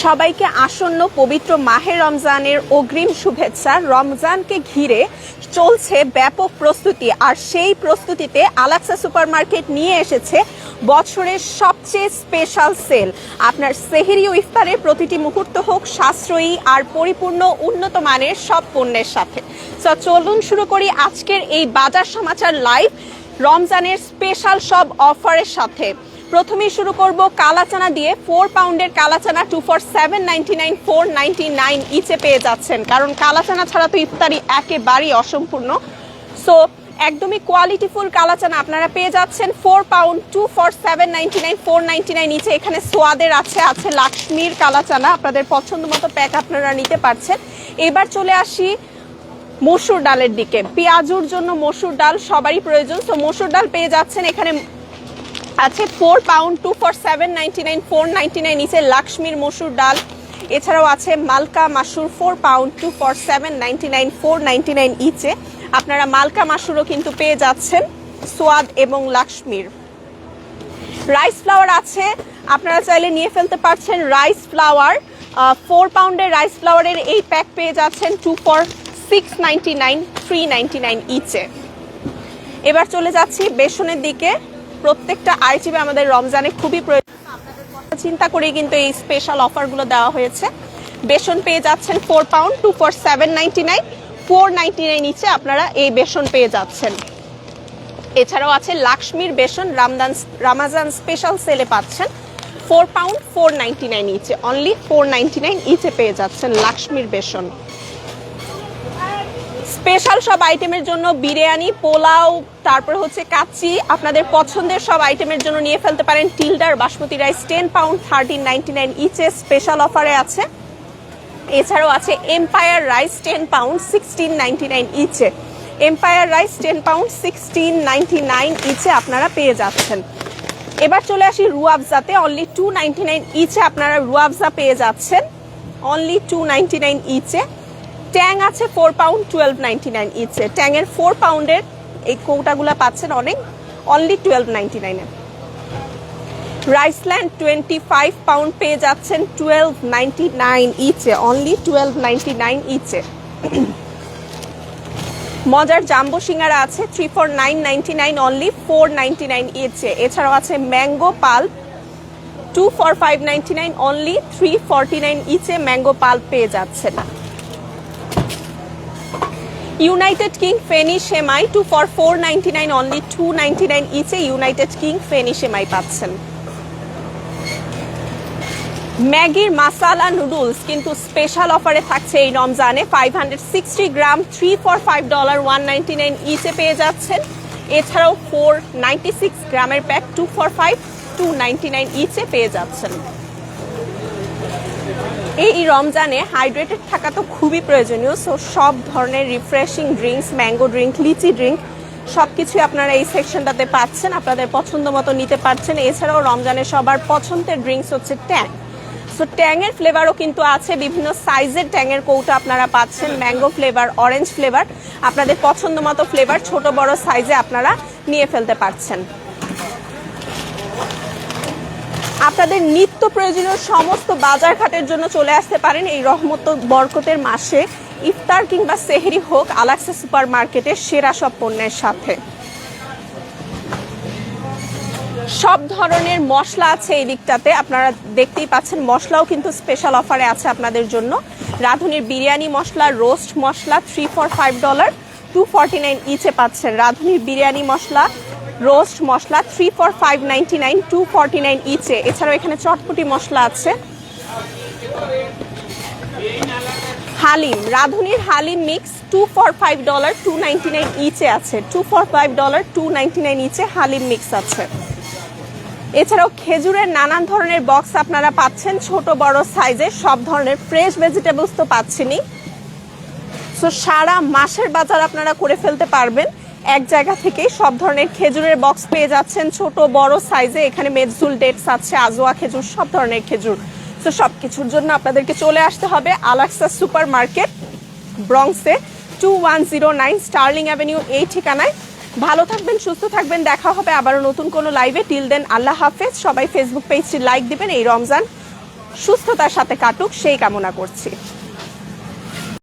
সবাইকে আসন্ন পবিত্র মাহে রমজানের অগ্রিম শুভেচ্ছা। রমজানকে ঘিরে চলছে ব্যাপক প্রস্তুতি, আর সেই প্রস্তুতিতে আলাক্সা সুপারমার্কেট নিয়ে এসেছে বছরের সবচেয়ে স্পেশাল সেল। আপনার সেহেরি ও ইফতারের প্রতিটি মুহূর্ত হোক সাশ্রয়ী আর পরিপূর্ণ উন্নত মানের সব পণ্যের সাথে। চলুন শুরু করি আজকের এই বাজার সমাচার লাইভ। রমজানের স্পেশাল সব অফারের সাথে। প্রথমেই শুরু করব কালাচানা দিয়ে ফোর পাউন্ডের কালাচানা two for seven ninety nine four nine ইচে পেয়ে যাচ্ছেন। কারণ কালাচানা ছাড়া তো ইফতারি একেবারেই অসম্পূর্ণ। সো একদমই কোয়ালিটিফুল কালাচানা আপনারা পেয়ে যাচ্ছেন। Four pound two for seven ninety nine four ninety nine এখানে সোয়াদের আছে আছে লাক্সমির কালাচানা। আপনাদের পছন্দ মতো প্যাক আপনারা নিতে পারছেন। এবার চলে আসি মসুর ডালের দিকে। পেঁয়াজুর জন্য মসুর ডাল সবারই প্রয়োজন। তো মসুর ডাল পেয়ে যাচ্ছেন এখানে আছে four pound two for seven ninety nine four ninety nine নিচে লাক্সমির মসুর ডাল এছাড়াও আছে মালকা মাসুর four pound two for seven ninety nine four ninety nine ইচে আপনারা মালকা মাসুরও কিন্তু পেয়ে যাচ্ছেন সোয়াদ এবং লাক্সমির রাইস ফ্লাওয়ার আছে, আপনারা চাইলে নিয়ে ফেলতে পারছেন রাইস ফ্লাওয়ার ফোর পাউন্ডের রাইস ফ্লাওয়ারের এই প্যাক পেয়ে যাচ্ছেন two for six ninety nine three ninety nine ইচে এবার চলে যাচ্ছি বেসনের দিকে। প্রত্যেকটা আইটেমে আমাদের রমজানে খুবই প্রয়োজন। চিন্তা করে কিন্তু এই স্পেশাল অফারগুলো দেওয়া হয়েছে। বেসন পেয়ে যাচ্ছেন four pound two for seven nine four nine নিচে আপনারা এই বেসন পেয়ে যাচ্ছেন। এছাড়াও আছে লাক্সমির বেসন, রামদান, রামাজান স্পেশাল সেলে পাচ্ছেন। Four pound four ninety nine ইচে only four ninety nine ইচে পেয়ে যাচ্ছেন লাক্সমির বেসন। স্পেশাল সব আইটেমের জন্য বিরিয়ানি, পোলাও, তারপর হচ্ছে কাচ্চি। আপনাদের পছন্দের সব আইটেমের জন্য নিয়ে ফেলতে পারেন টিল্ডার basmati rice ten pound thirteen ninety nine ইচে special অফারে আছে। এছাড়াও আছে empire rice ten pound sixteen ninety nine ইচে empire rice ten pound sixteen ninety nine ইচে আপনারা পেয়ে যাচ্ছেন। এবার চলে আসি রুয়াবজাতে। অনলি টু নাইনটি নাইন ইচে আপনারা রুয়াবজা পেয়ে যাচ্ছেন। Only two ninety nine ইচে Tang আছে four pound twelve ninety nine ইচে ট্যাংয়ের ফোর পাউন্ডের এই কৌটাগুলো পাচ্ছেন অনেক অনলি টুয়েলভ নাইনটি নাইনে রাইসল্যান্ড টোয়েন্টি ফাইভ পাউন্ড পেয়ে যাচ্ছেন twelve ninety nine ইচে only twelve ninety nine ইচে মজার জাম্বো সিঙ্গারা আছে three four nine ninety nine only four ninety nine ইচে এছাড়াও আছে mango pulp two for five ninety nine only three forty nine ইচে mango pulp পেয়ে যাচ্ছেন। United King ফেনি সেমাই two for four ninety nine only two ninety nine ইচে United King ফেনি সেমাই পাচ্ছেন। ম্যাগির মাসালা নুডলস কিন্তু স্পেশাল অফারে থাকছে এই রমজানে। Five hundred sixty gram three for five dollar one ninety nine ইচে পেয়ে যাচ্ছেন। এছাড়াও ফোর নাইনটি সিক্স গ্রামের pack two for five two ninety nine ইচে পেয়ে যাচ্ছেন। এই রমজানে হাইড্রেটেড থাকা তো খুবই প্রয়োজনীয়। সো সব ধরনের refreshing drinks mango drink lychee drink সব কিছুই আপনারা এই সেকশনটাতে পাচ্ছেন, আপনাদের পছন্দ মতো নিতে পারছেন। এছাড়াও রমজানে সবার পছন্দের ড্রিঙ্কস হচ্ছে ট্যাং। সো ট্যাংয়ের ফ্লেভারও কিন্তু আছে, বিভিন্ন সাইজের ট্যাংয়ের কৌটা আপনারা পাচ্ছেন ম্যাঙ্গো ফ্লেভার অরেঞ্জ ফ্লেভার আপনাদের পছন্দ মতো ফ্লেভার ছোট, বড় সাইজে আপনারা নিয়ে ফেলতে পারছেন। আপনাদের নিত্য প্রয়োজনীয় সমস্ত বাজার ঘাটের জন্য চলে আসতে পারেন এই রহমত বরকতের মাসে। ইফতার কিংবা সেহরি হোক, আলাক্সা সুপার মার্কেটের সেরা সব পণ্যের সাথে। সব ধরনের মশলা আছে এই দিকটাতে, আপনারা দেখতেই পাচ্ছেন, মশলাও কিন্তু স্পেশাল অফারে আছে আপনাদের জন্য। রাঁধুনির biryani masala roast masala three for five dollar two forty nine ইচে পাচ্ছেন। রাঁধুনির biryani masala roast masala three for five ninety nine, two forty nine ইচে এছাড়াও এখানে চটপটি মশলা আছে। Haleem, রাঁধুনির haleem mix two for five dollar two ninety nine ইচে আছে। Two for five dollar two ninety nine ইচে haleem mix আছে। এছাড়াও খেজুরের নানান ধরনের বক্স আপনারা পাচ্ছেন, ছোট, বড় সাইজে সব ধরনের ফ্রেশ ভেজিটেবলস তো পাচ্ছেনই। সো সারা মাসের বাজার আপনারা করে ফেলতে পারবেন। এক জায়গা থেকেই সব ধরনের খেজুরের বক্স পেয়ে যাচ্ছেন ছোট, বড় সাইজে এখানে মেজজুল ডেটস আছে, আজোয়া খেজুর, সব ধরনের খেজুর। তো সব কিছুর জন্য আপনাদেরকে চলে আসতে হবে আলাক্সা super market ব্রংসে two one zero nine Sterling Avenue এই ঠিকানায়। ভালো থাকবেন, সুস্থ থাকবেন, দেখা হবে আবারও নতুন কোনো লাইভে টিল দেন আল্লাহ হাফেজ। সবাই ফেসবুক পেজটি লাইক দিবেন, এই রমজান সুস্থতার সাথে কাটুক, সেই কামনা করছি।